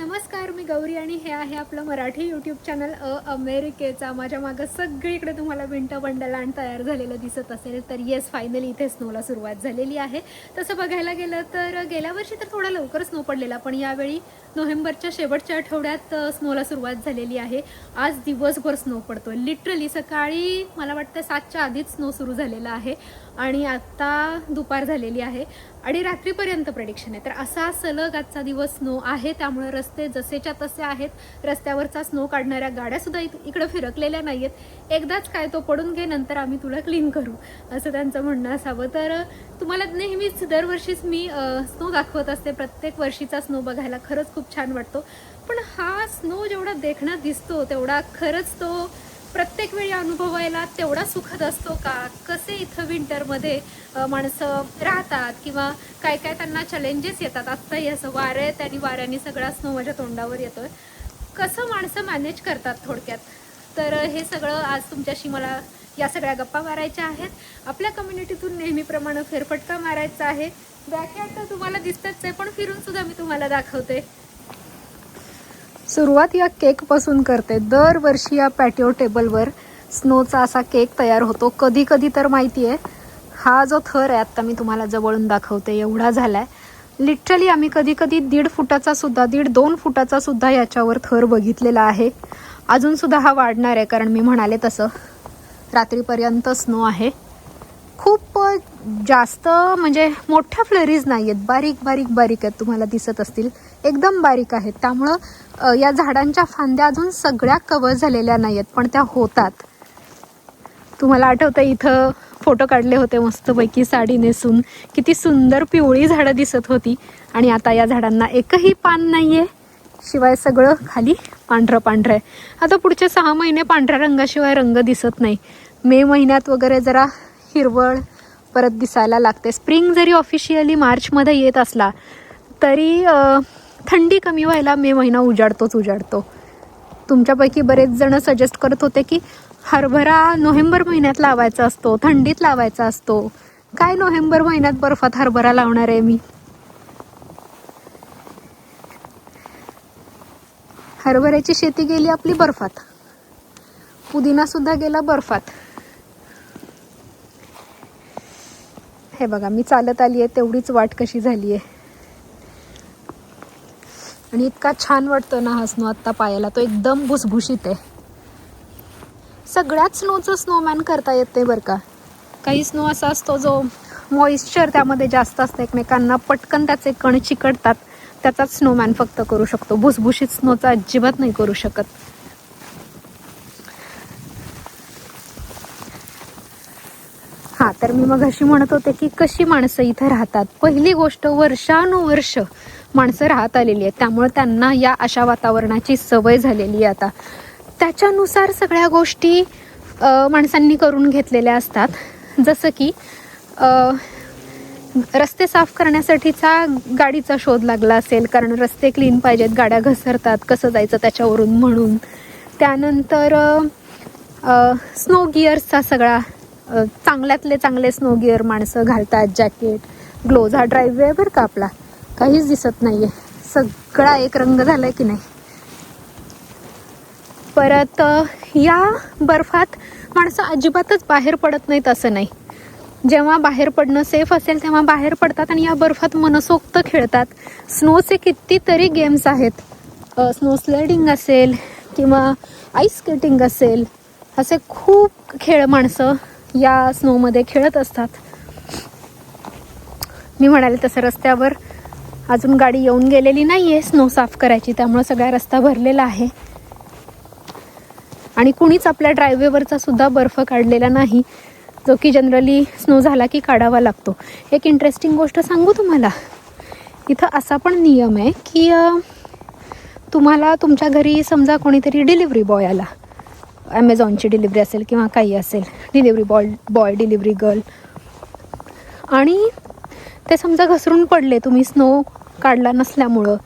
नमस्कार मी गौरी आणि हे आहे आपलं मराठी यूट्यूब चॅनल अ अमेरिकेचा. माझ्या मागं सगळीकडे तुम्हाला विंटर वंडरलँड तयार झालेलं दिसत असेल तर येस फायनली इथे स्नोला सुरुवात झालेली आहे. तसं बघायला गेलं तर गेल्या वर्षी तर थोडा लवकर स्नो पडलेला पण यावेळी नोव्हेंबरच्या शेवटच्या आठवड्यात स्नोला सुरुवात झालेली आहे. आज दिवसभर स्नो पडतो लिटरली सकाळी मला वाटतं सातच्या आधीच स्नो सुरू झालेला आहे. आणि आता दुपार झालेली आहे आणि रात्रीपर्यंत प्रेडिक्शन आहे. तर असा सलग आजचा दिवस स्नो आहे त्यामुळे रस्ते जसेच्या तसे आहेत. रस्त्यावरचा स्नो काढणाऱ्या गाड्या सुद्धा इकडं फिरकलेल्या नाही आहेत एकदाच काय तो पडून घे नंतर आम्ही तुला क्लीन करू असं त्यांचं म्हणणं असावं. तर तुम्हाला नेहमीच दरवर्षीच मी स्नो दाखवत असते. प्रत्येक वर्षीचा स्नो बघायला खरंच खूप छान वाटतो. पण हा स्नो जेवढा देखण्यात दिसतो तेवढा खरंच तो प्रत्येक वेळी अनुभवायला तेवढा सुखद असतो का? कसे इथं विंटरमध्ये माणसं राहतात किंवा काय काय त्यांना चॅलेंजेस येतात? आत्ताही असं वारं आहेत आणि वाऱ्याने सगळा स्नो माझ्या तोंडावर येतोय. कसं माणसं मॅनेज करतात थोडक्यात? तर हे सगळं आज तुमच्याशी मला या सगळ्या गप्पा मारायच्या आहेत. आपल्या कम्युनिटीतून नेहमीप्रमाणे फेरफटका मारायचा आहे. बॅकयार्ड तर तुम्हाला दिसतच आहे पण फिरून सुद्धा मी तुम्हाला दाखवते. सुरुवात या केकपासून करते. दरवर्षी या पॅटिओ टेबलवर स्नोचा असा केक तयार होतो. कधी कधी तर माहिती आहे हा जो थर आहे आत्ता मी तुम्हाला जवळून दाखवते एवढा झालाय. लिटरली आम्ही कधी कधी दीड फुटाचा सुद्धा दीड दोन फुटाचा सुद्धा याच्यावर थर बघितलेला आहे. अजून सुद्धा हा वाढणार आहे कारण मी म्हणाले तसं. रात्रीपर्यंत स्नो आहे. खूप जास्त म्हणजे मोठ्या फ्लरीज नाही आहेत बारीक बारीक बारीक आहेत तुम्हाला दिसत असतील. एकदम बारीक आहेत. त्यामुळं या झाडांच्या फांद्या अजून सगळ्या कव्हर झालेल्या नाही आहेत पण त्या होतात. तुम्हाला आठवतं इथं फोटो काढले होते मस्तपैकी साडी नेसून. किती सुंदर पिवळी झाडं दिसत होती. आणि आता या झाडांना एकही पान नाही आहे शिवाय सगळं खाली पांढरं पांढरं आहे. आता पुढचे सहा महिने पांढऱ्या रंगाशिवाय रंग दिसत नाही. मे महिन्यात वगैरे जरा हिरवळ परत दिसायला लागते. स्प्रिंग जरी ऑफिशियली मार्चमध्ये येत असला तरी थंडी कमी व्हायला मे महिना उजाडतोच उजाडतो. तुमच्यापैकी बरेच जण सजेस्ट करत होते की हरभरा नोव्हेंबर महिन्यात लावायचा असतो थंडीत लावायचा असतो. काय नोव्हेंबर महिन्यात बर्फात हरभरा लावणार आहे मी? हरभऱ्याची शेती गेली आपली बर्फात. पुदिना सुद्धा गेला बर्फात. हे बघा मी चालत आली आहे तेवढीच वाट कशी झाली आहे आणि इतका छान वाटतो ना हा स्नो आत्ता पायाला तो एकदम भुसभुशीत आहे. सगळ्याच स्नोचं स्नोमॅन करता येत नाही बरं का. काही स्नो असा असतो जो मॉइश्चर त्यामध्ये जास्त असतं एकमेकांना पटकन त्याचे कण चिकटतात त्याचाच स्नोमॅन फक्त करू शकतो. भुसभुशीत स्नोचा अजिबात नाही करू शकत. तर मी मग अशी म्हणत होते की कशी माणसं इथं राहतात? पहिली गोष्ट वर्षानुवर्ष माणसं राहत आलेली आहेत. त्यामुळे त्यांना या अशा वातावरणाची सवय झालेली आहे आता. त्याच्यानुसार सगळ्या गोष्टी माणसांनी करून घेतलेल्या असतात. जसं की रस्ते साफ करण्यासाठीचा गाडीचा शोध लागला असेल कारण रस्ते क्लीन पाहिजेत गाड्या घसरतात कसं जायचं त्याच्यावरून म्हणून. त्यानंतर स्नो गिअर्सचा सगळा चांगल्यातले चांगले स्नो गिअर माणसं घालतात जॅकेट ग्लोज हा ड्राईव्ह आहे बरं का आपला? काहीच दिसत नाही आहे सगळा एक रंग झालाय की नाही? परत या बर्फात माणसं अजिबातच बाहेर पडत नाहीत असं नाही. जेव्हा बाहेर पडणं सेफ असेल तेव्हा बाहेर पडतात आणि या बर्फात मनसोक्त खेळतात. स्नोचे कितीतरी गेम्स आहेत. स्नो स्लेडिंग असेल किंवा आईस स्केटिंग असेल असे खूप खेळ माणसं या स्नोमध्ये खेळत असतात. मी म्हणाले तसं रस्त्यावर अजून गाडी येऊन गेलेली नाही आहे स्नो साफ करायची त्यामुळे सगळा रस्ता भरलेला आहे. आणि कुणीच आपल्या ड्रायवेवरचा सुद्धा बर्फ काढलेला नाही जो की जनरली स्नो झाला की काढावा लागतो. एक इंटरेस्टिंग गोष्ट सांगू तुम्हाला. इथं असा पण नियम आहे की तुम्हाला तुमच्या घरी समजा कोणीतरी डिलिव्हरी बॉय आला. ॲमेझॉनची डिलिव्हरी असेल किंवा काही असेल delivery boy boy delivery girl आणि ते समजा घसरून पडले तुम्ही स्नो काढला नसल्यामुळं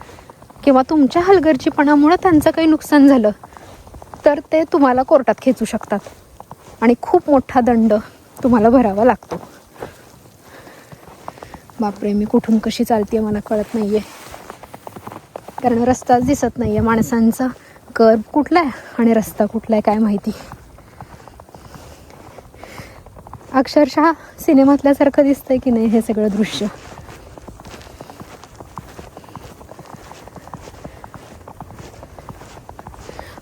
किंवा तुमच्या हलगर्जीपणामुळं त्यांचं काही नुकसान झालं तर ते तुम्हाला कोर्टात खेचू शकतात. आणि खूप मोठा दंड तुम्हाला भरावा लागतो. बापरे मी कुठून कशी चालते मला कळत नाही आहे कारण रस्ताच दिसत नाही आहे माणसांचा. कर्ब कुठला आहे आणि रस्ता कुठला आहे काय माहिती? अक्षरशः सिनेमातल्यासारखं दिसतंय की नाही हे सगळं दृश्य?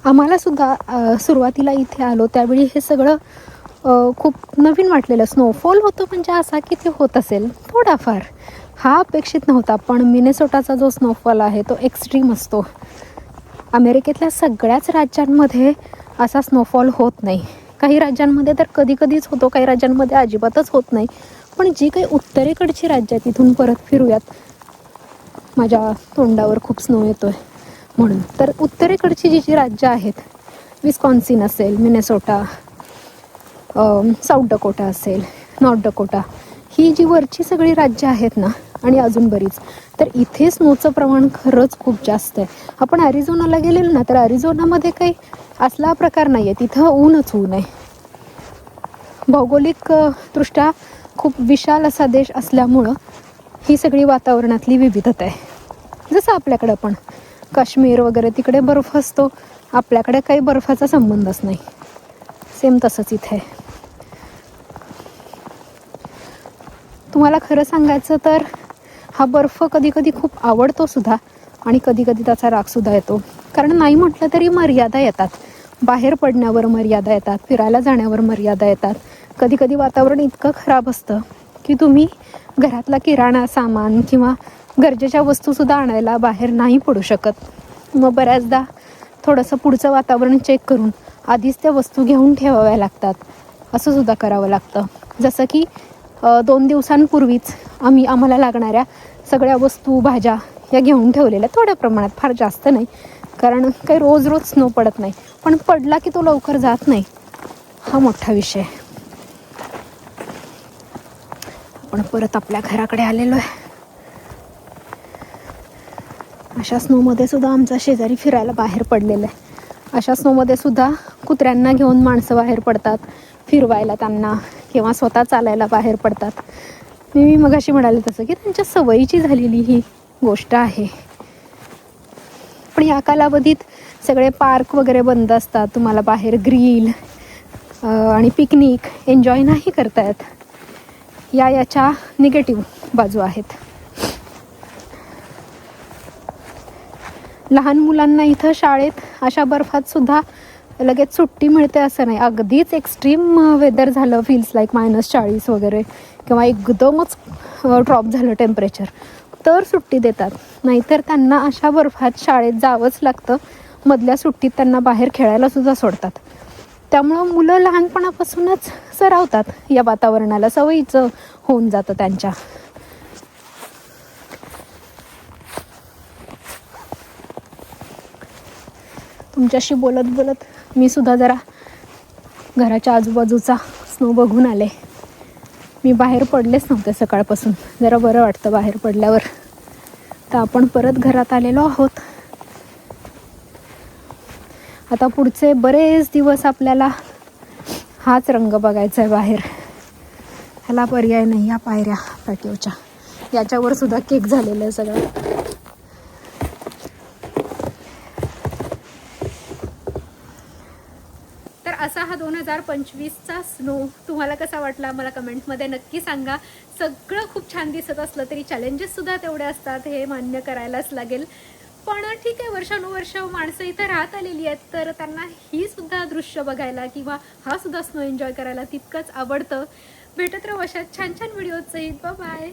आम्हाला सुद्धा सुरुवातीला इथे आलो त्यावेळी हे सगळं खूप नवीन वाटलेलं. स्नोफॉल होतो म्हणजे असा की ते होत असेल. थोडाफार. हा अपेक्षित नव्हता पण मिनेसोटाचा जो स्नोफॉल आहे तो एक्स्ट्रीम असतो. अमेरिकेतल्या सगळ्याच राज्यांमध्ये असा स्नोफॉल होत नाही. काही राज्यांमध्ये तर कधी कधीच होतो काही राज्यांमध्ये अजिबातच होत नाही. पण जी काही उत्तरेकडची राज्य आहेत तिथून परत फिरूयात. माझ्या तोंडावर खूप स्नो येतो आहे म्हणून. तर उत्तरेकडची जी जी राज्य आहेत विस्कॉन्सिन असेल मिनेसोटा साऊथ डकोटा असेल नॉर्थ डकोटा ही जी वरची सगळी राज्य आहेत ना आणि अजून बरीच. तर इथे स्नोचं प्रमाण खरंच खूप जास्त आहे. आपण अरिझोनाला गेलेलो ना तर अरिझोनामध्ये काही असला प्रकार नाही आहे तिथं ऊनच ऊन आहे. भौगोलिक दृष्ट्या खूप विशाल असा देश असल्यामुळं ही सगळी वातावरणातली विविधता आहे. जसं आपल्याकडं पण. काश्मीर वगैरे तिकडे बर्फ असतो. आपल्याकडे काही बर्फाचा संबंधच नाही. सेम तसंच इथे. आहे. तुम्हाला खरं सांगायचं तर हा बर्फ कधी कधी खूप आवडतो सुद्धा आणि कधी कधी त्याचा रागसुद्धा येतो. कारण नाही म्हटलं तरी मर्यादा येतात. बाहेर पडण्यावर मर्यादा येतात फिरायला जाण्यावर मर्यादा येतात. कधी कधी वातावरण इतकं खराब असतं की तुम्ही घरातला किराणा सामान किंवा गरजेच्या वस्तूसुद्धा आणायला बाहेर नाही पडू शकत. मग बऱ्याचदा थोडंसं पुढचं वातावरण चेक करून आधीच त्या वस्तू घेऊन ठेवाव्या लागतात. असं सुद्धा करावं लागतं. जसं की दोन दिवसांपूर्वीच आम्ही आम्हाला लागणाऱ्या सगळ्या वस्तू भाज्या या घेऊन ठेवलेल्या थोड्या प्रमाणात फार जास्त नाही. कारण काही रोज रोज स्नो पडत नाही. पण पडला की तो लवकर जात नाही. हा मोठा विषय. आहे. आपण परत आपल्या घराकडे आलेलो आहे. अशा स्नोमध्ये सुद्धा आमचा शेजारी फिरायला बाहेर पडलेला आहे. अशा स्नोमध्ये सुद्धा कुत्र्यांना घेऊन माणसं बाहेर पडतात फिरवायला त्यांना. किंवा स्वतः चालायला बाहेर पडतात. मी मग अशी म्हणाले तसं की त्यांच्या सवयीची झालेली ही गोष्ट आहे. पण या कालावधीत सगळे पार्क वगैरे बंद असतात तुम्हाला बाहेर ग्रिल आणि पिकनिक एन्जॉय नाही करता येत या याच्या निगेटिव्ह बाजू आहेत. लहान मुलांना इथं शाळेत अशा बर्फात सुद्धा लगेच सुट्टी मिळते असं नाही. अगदीच एक्स्ट्रीम वेदर झालं फील्स लाईक मायनस चाळीस वगैरे किंवा एकदमच ड्रॉप झालं टेम्परेचर तर सुट्टी देतात. नाहीतर त्यांना अशा बर्फात शाळेत जावंच लागतं. मधल्या सुट्टीत त्यांना बाहेर खेळायला सुद्धा सोडतात. त्यामुळं मुलं लहानपणापासूनच सरावतात. या वातावरणाला सवयीचं होऊन जातं त्यांच्या. तुमच्याशी बोलत बोलत मी सुद्धा जरा घराच्या आजूबाजूचा स्नो बघून आले. मी बाहेर पडलेच नव्हते सकाळपासून. जरा बरं वाटतं बाहेर पडल्यावर. तर आपण परत घरात आलेलो आहोत. आता पुढचे बरेच दिवस आपल्याला हाच रंग बघायचा आहे बाहेर. ह्याला पर्याय नाही या पायऱ्या पॅटिओच्या याच्यावर सुद्धा केक झालेलं आहे सगळं तर असा हा दोन हजार पंचवीसचा स्नो तुम्हाला कसा वाटला? मला कमेंटमध्ये नक्की सांगा. सगळं खूप छान दिसत असलं तरी चॅलेंजेस सुद्धा तेवढे असतात हे मान्य करायलाच लागेल. पण ठीक आहे वर्षानुवर्ष माणसं इथं राहत आलेली आहेत तर त्यांना ही सुद्धा दृश्य बघायला किंवा हा सुद्धा स्नो एन्जॉय करायला तितकंच आवडतं. भेटत राहू अशा छान छान व्हिडिओज बाय